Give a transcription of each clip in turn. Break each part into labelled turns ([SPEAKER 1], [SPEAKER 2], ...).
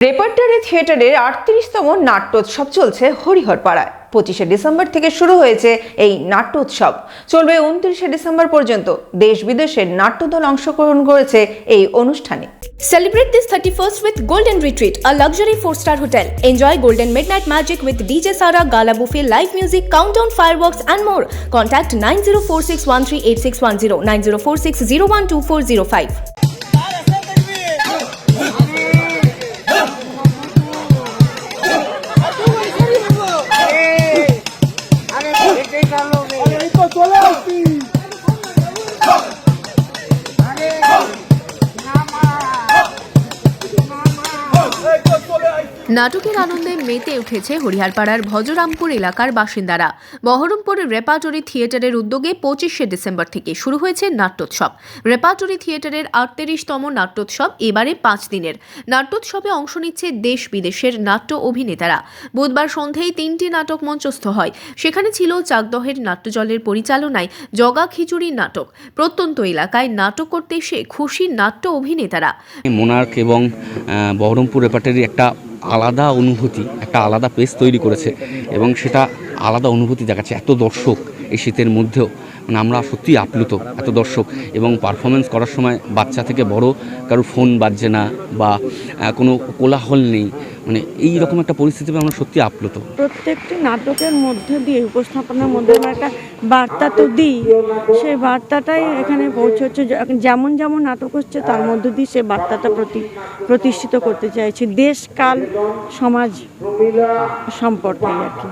[SPEAKER 1] Repertory থিয়েটারের আটত্রিশতম নাট্যোৎসব চলছে হরিহরপাড়ায় পঁচিশে ডিসেম্বর থেকে শুরু হয়েছে এই নাট্যোৎসব চলবে উনত্রিশে ডিসেম্বর পর্যন্ত দেশ বিদেশের নাট্যদল অংশগ্রহণ করেছে এই অনুষ্ঠানে
[SPEAKER 2] Celebrate this 31st with Golden Retreat, a luxury 4-star hotel. Enjoy golden midnight magic with DJ Sara, gala buffet, live music, countdown fireworks and more. Contact 9046138610, 9046012405. নাটকের আনন্দে মেতে উঠেছে হরিহারপাড়ার ভজরামপুর এলাকার বাসিন্দারা। বহরমপুরের রেপাটরি থিয়েটারের উদ্যোগে পঁচিশে ডিসেম্বর থেকে শুরু হয়েছে নাট্যোৎসব। রেপাটরি থিয়েটারের আটত্রিশতম নাট্যোৎসব এবারে পাঁচ দিনের। নাট্যোৎসবে অংশ নিচ্ছে দেশ বিদেশের নাট্য অভিনেতারা। বুধবার সন্ধেয় তিনটি নাটক মঞ্চস্থ হয়। সেখানে ছিল চাকদহের নাট্যজলের পরিচালনায় জগা খিচুড়ি নাটক। প্রত্যন্ত এলাকায় নাটক করতে এসে খুশি নাট্য অভিনেতারা।
[SPEAKER 3] মোনার্ক এবং বহরমপুর রেপার্টারি একটা আলাদা অনুভূতি, একটা আলাদা পেজ তৈরি করেছে এবং সেটা আলাদা অনুভূতি দেখাচ্ছে। এত দর্শক এই শীতের মধ্যেও। আমরা সত্যিই আপ্লুত এত দর্শক এবং পারফরমেন্স করার সময় বাচ্চা থেকে বড় কারোর ফোন বাজছে না বা কোনো কোলাহল নেই। মানে এই রকম একটা পরিস্থিতিতে আমরা সত্যি আপ্লুত।
[SPEAKER 4] প্রত্যেকটি নাটকের মধ্যে দিয়ে, উপস্থাপনার মধ্যে আমরা একটা বার্তা তো দিই। সেই বার্তাটাই এখানে পৌঁছচ্ছে। যেমন যেমন নাটক হচ্ছে, তার মধ্য দিয়ে সে বার্তাটা প্রতি, প্রতিষ্ঠিত করতে চাইছি। দেশ, কাল, সমাজ সম্পর্কে আর কি।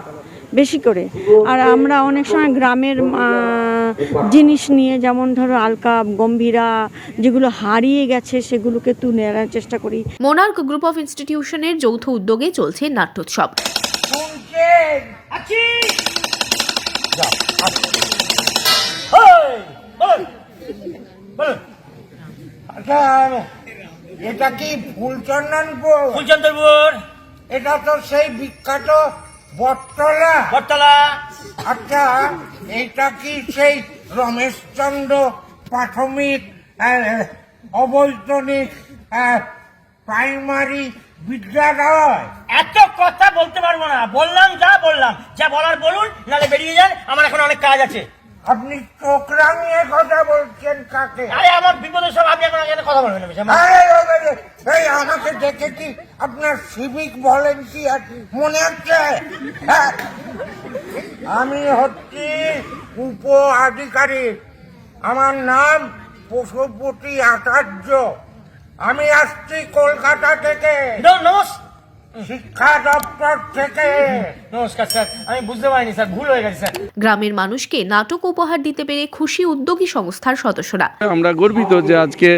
[SPEAKER 4] বেশি করে। আর আমরা অনেক সময় গ্রামের জিনিস নিয়ে যেমন ধরো আলকা গম্ভীরা যেগুলো হারিয়ে গেছে সেগুলোকে তুলে আনার চেষ্টা করি।
[SPEAKER 2] মোনার্ক গ্রুপ অফ ইনস্টিটিউশনের যৌথ উদ্যোগে চলছে নাট্যোৎসব।
[SPEAKER 5] আচ্ছা এটা কি ফুলচন্দনপুর?
[SPEAKER 6] ফুলচন্দ্রপুর
[SPEAKER 5] এটা তো সেই বিখ্যাত বটতলা।
[SPEAKER 6] বটতলা।
[SPEAKER 5] আচ্ছা এটা কি সেই রমেশচন্দ্র প্রাথমিক অবৈতনিক প্রাইমারি বিদ্যালয়?
[SPEAKER 6] এত কথা বলতে পারব না। বললাম যা বললাম। যা বলার বলুন নালে বেরিয়ে যান। আমার এখন অনেক কাজ আছে।
[SPEAKER 5] আপনি চোখ রাঙিয়ে কথা বলছেন কাকে?
[SPEAKER 6] আরে আমার বিপদের সব আপনি এখন কথা বলবেন
[SPEAKER 5] আমাকে দেখে কি আপনার সিভিক ভলেন্টিয়ার মনে হচ্ছে হ্যাঁ? আমি হচ্ছি উপ আধিকারিক। আমার নাম পশুপতি আচার্য। আমি আসছি কলকাতা থেকে।
[SPEAKER 6] ন- নমস-
[SPEAKER 5] শিক্ষা দপ্তর থেকে।
[SPEAKER 6] নমস্কার স্যার। আমি বুঝতে পারিনি স্যার। ভুল হয়ে গেছে স্যার।
[SPEAKER 2] গ্রামের মানুষকে নাটক উপহার দিতে পেরে খুশি উদ্যোগী সংস্থার সদস্যরা।
[SPEAKER 7] আমরা গর্বিত যে আজকে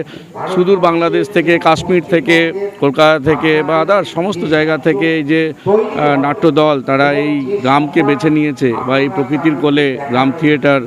[SPEAKER 7] সুদূর বাংলাদেশ থেকে কাশ্মীর থেকে কলকাতা থেকে বা আদার সমস্ত জায়গা থেকে এই যে আহ, নাট্যদল তারা এই গ্রামকে বেছে নিয়েছে বা এই প্রকৃতির কোলে গ্রাম থিয়েটার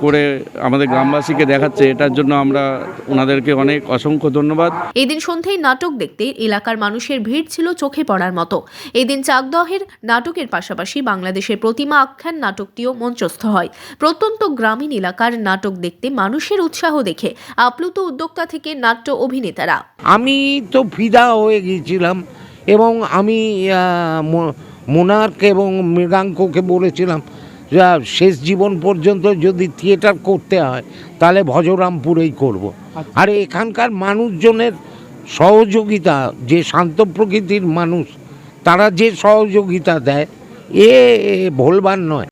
[SPEAKER 7] করে আমাদের গ্রামবাসীকে দেখাচ্ছে এটার জন্য আমরা ওনাদেরকে অনেক অসংখ্য ধন্যবাদ।
[SPEAKER 2] এদিন সন্ধ্যায় নাটক দেখতে এলাকার মানুষের ভিড় ছিল চোখে পড়ার মতো। এদিন চাকদহের নাটকের পাশাপাশি বাংলাদেশের প্রতিমা আখ্যান নাটকটিও মঞ্চস্থ হয়। প্রত্যন্ত গ্রামীণ এলাকার নাটক দেখতে মানুষের উৎসাহ দেখে আপ্লুত উদ্যোক্তা থেকে নাট্য অভিনেতারা।
[SPEAKER 8] আমি তো ফিদা হয়ে গিয়েছিলাম এবং আমি মো- মোনার্ক এবং মৃগাঙ্ককে বলেছিলাম শেষ জীবন পর্যন্ত যদি থিয়েটার করতে হয় তাহলে ভজরামপুরেই করব। আর এখানকার মানুষজনের সহযোগিতা যে শান্ত প্রকৃতির মানুষ তারা যে সহযোগিতা দেয় এ ভোলবার নয়